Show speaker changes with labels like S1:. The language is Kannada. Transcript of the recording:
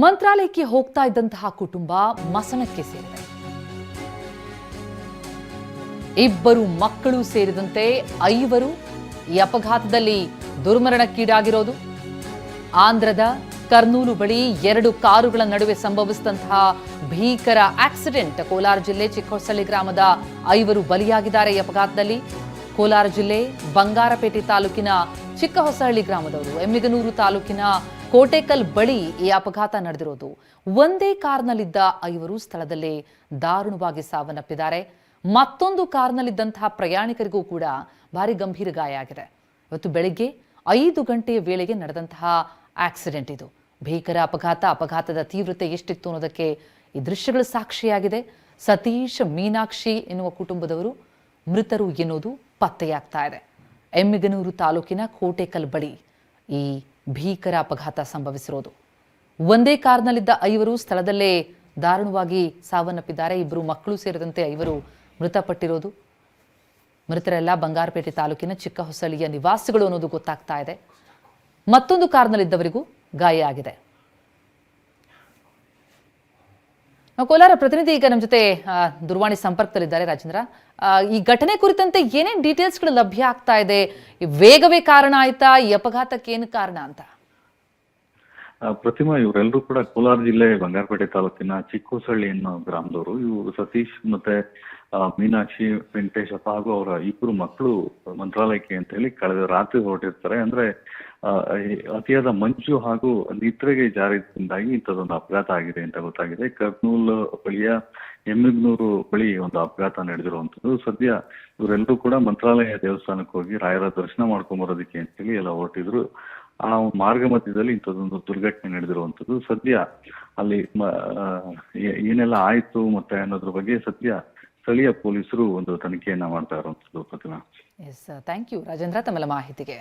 S1: ಮಂತ್ರಾಲಯಕ್ಕೆ ಹೋಗ್ತಾ ಇದ್ದಂತಹ ಕುಟುಂಬ ಮಸಣಕ್ಕೆ ಸೇರಿದೆ. ಇಬ್ಬರು ಮಕ್ಕಳು ಸೇರಿದಂತೆ ಐವರು ಈ ಅಪಘಾತದಲ್ಲಿ ದುರ್ಮರಣಕ್ಕೀಡಾಗಿರೋದು. ಆಂಧ್ರದ ಕರ್ನೂಲು ಬಳಿ ಎರಡು ಕಾರುಗಳ ನಡುವೆ ಸಂಭವಿಸಿದಂತಹ ಭೀಕರ ಆಕ್ಸಿಡೆಂಟ್ ಕೋಲಾರ ಜಿಲ್ಲೆ ಚಿಕ್ಕಹೊಸಳ್ಳಿ ಗ್ರಾಮದ ಐವರು ಬಲಿಯಾಗಿದ್ದಾರೆ ಈ ಅಪಘಾತದಲ್ಲಿ. ಕೋಲಾರ ಜಿಲ್ಲೆ ಬಂಗಾರಪೇಟೆ ತಾಲೂಕಿನ ಚಿಕ್ಕಹೊಸಹಳ್ಳಿ ಗ್ರಾಮದವರು, ಎಮ್ಮಿಗನೂರು ತಾಲೂಕಿನ ಕೋಟೆಕಲ್ ಬಳಿ ಈ ಅಪಘಾತ ನಡೆದಿರೋದು. ಒಂದೇ ಕಾರ್ನಲ್ಲಿದ್ದ ಐವರು ಸ್ಥಳದಲ್ಲೇ ದಾರುಣವಾಗಿ ಸಾವನ್ನಪ್ಪಿದ್ದಾರೆ. ಮತ್ತೊಂದು ಕಾರ್ನಲ್ಲಿದ್ದಂತಹ ಪ್ರಯಾಣಿಕರಿಗೂ ಕೂಡ ಭಾರಿ ಗಂಭೀರ ಗಾಯ ಆಗಿದೆ. ಇವತ್ತು ಬೆಳಿಗ್ಗೆ ಐದು ಗಂಟೆಯ ವೇಳೆಗೆ ನಡೆದಂತಹ ಆಕ್ಸಿಡೆಂಟ್ ಇದು. ಭೀಕರ ಅಪಘಾತ, ಅಪಘಾತದ ತೀವ್ರತೆ ಎಷ್ಟಿತ್ತು ಅನ್ನೋದಕ್ಕೆ ಈ ದೃಶ್ಯಗಳು ಸಾಕ್ಷಿಯಾಗಿದೆ. ಸತೀಶ್ ಮೀನಾಕ್ಷಿ ಎನ್ನುವ ಕುಟುಂಬದವರು ಮೃತರು ಎನ್ನುವುದು ಪತ್ತೆಯಾಗ್ತಾ ಇದೆ. ಎಮ್ಮಿಗನೂರು ತಾಲೂಕಿನ ಕೋಟೆಕಲ್ ಬಳಿ ಈ ಭೀಕರ ಅಪಘಾತ ಸಂಭವಿಸಿರೋದು. ಒಂದೇ ಕಾರ್ನಲ್ಲಿದ್ದ ಐವರು ಸ್ಥಳದಲ್ಲೇ ದಾರುಣವಾಗಿ ಸಾವನ್ನಪ್ಪಿದ್ದಾರೆ. ಇಬ್ಬರು ಮಕ್ಕಳು ಸೇರಿದಂತೆ ಐವರು ಮೃತಪಟ್ಟಿರೋದು. ಮೃತರೆಲ್ಲ ಬಂಗಾರಪೇಟೆ ತಾಲೂಕಿನ ಚಿಕ್ಕಹೊಸಳಿಯ ನಿವಾಸಿಗಳು ಅನ್ನೋದು ಗೊತ್ತಾಗ್ತಾ ಇದೆ. ಮತ್ತೊಂದು ಕಾರ್ನಲ್ಲಿದ್ದವರಿಗೂ ಗಾಯ ಆಗಿದೆ. ಕೋಲಾರ ಪ್ರತಿನಿಧಿ ಈಗ ನಮ್ಮ ಜೊತೆ ದೂರವಾಣಿ ಸಂಪರ್ಕದಲ್ಲಿದ್ದಾರೆ ರಾಜೇಂದ್ರ. ಈ ಘಟನೆ ಕುರಿತಂತೆ ಏನೇನು ಡೀಟೇಲ್ಸ್ಗಳು ಲಭ್ಯ ಆಗ್ತಾ ಇದೆ? ವೇಗವೇ ಕಾರಣ ಆಯ್ತಾ? ಈ ಅಪಘಾತಕ್ಕೆ ಏನು ಕಾರಣ ಅಂತ?
S2: ಪ್ರತಿಮಾ ಇವರೆಲ್ಲರೂ ಕೂಡ ಕೋಲಾರ ಜಿಲ್ಲೆ ಬಂಗಾರಪೇಟೆ ತಾಲೂಕಿನ ಚಿಕ್ಕೋಸಳ್ಳಿ ಅನ್ನೋ ಗ್ರಾಮದವರು. ಇವರು ಸತೀಶ್ ಮತ್ತೆ ಮೀನಾಕ್ಷಿ ವೆಂಕಟೇಶಪ್ಪ ಹಾಗೂ ಅವರ ಇಬ್ಬರು ಮಕ್ಕಳು ಮಂತ್ರಾಲಯಕ್ಕೆ ಅಂತ ಹೇಳಿ ಕಳೆದ ರಾತ್ರಿ ಹೊರಟಿರ್ತಾರೆ. ಅಂದ್ರೆ ಅತಿಯಾದ ಮಂಜು ಹಾಗೂ ನಿದ್ರೆಗೆ ಜಾರಿದಿಂದಾಗಿ ಇಂಥದ್ದೊಂದು ಅಪಘಾತ ಆಗಿದೆ ಅಂತ ಗೊತ್ತಾಗಿದೆ. ಕರ್ನೂಲ್ ಬಳಿಯ ಎಮ್ಮಿಗ್ನೂರು ಬಳಿ ಒಂದು ಅಪಘಾತ ನಡೆದಿರುವಂಥದ್ದು. ಸದ್ಯ ಇವರೆಲ್ಲರೂ ಕೂಡ ಮಂತ್ರಾಲಯ ದೇವಸ್ಥಾನಕ್ಕೆ ಹೋಗಿ ರಾಯರ ದರ್ಶನ ಮಾಡ್ಕೊಂಡ್ ಬರೋದಕ್ಕೆ ಅಂತೇಳಿ ಎಲ್ಲ ಹೊರಟಿದ್ರು. ಆ ಮಾರ್ಗ ಮಧ್ಯದಲ್ಲಿ ಇಂಥದ್ದೊಂದು ದುರ್ಘಟನೆ ನಡೆದಿರುವಂಥದ್ದು. ಸದ್ಯ ಅಲ್ಲಿ ಏನೆಲ್ಲ ಆಯ್ತು ಮತ್ತೆ ಅನ್ನೋದ್ರ ಬಗ್ಗೆ ಸದ್ಯ ಸ್ಥಳೀಯ ಪೊಲೀಸರು ಒಂದು ತನಿಖೆಯನ್ನ ಮಾಡ್ತಾ ಇರುವಂಥದ್ದು Pratima.
S1: Yes thank you Rajendra, ತಮ್ಮೆಲ್ಲ ಮಾಹಿತಿಗೆ.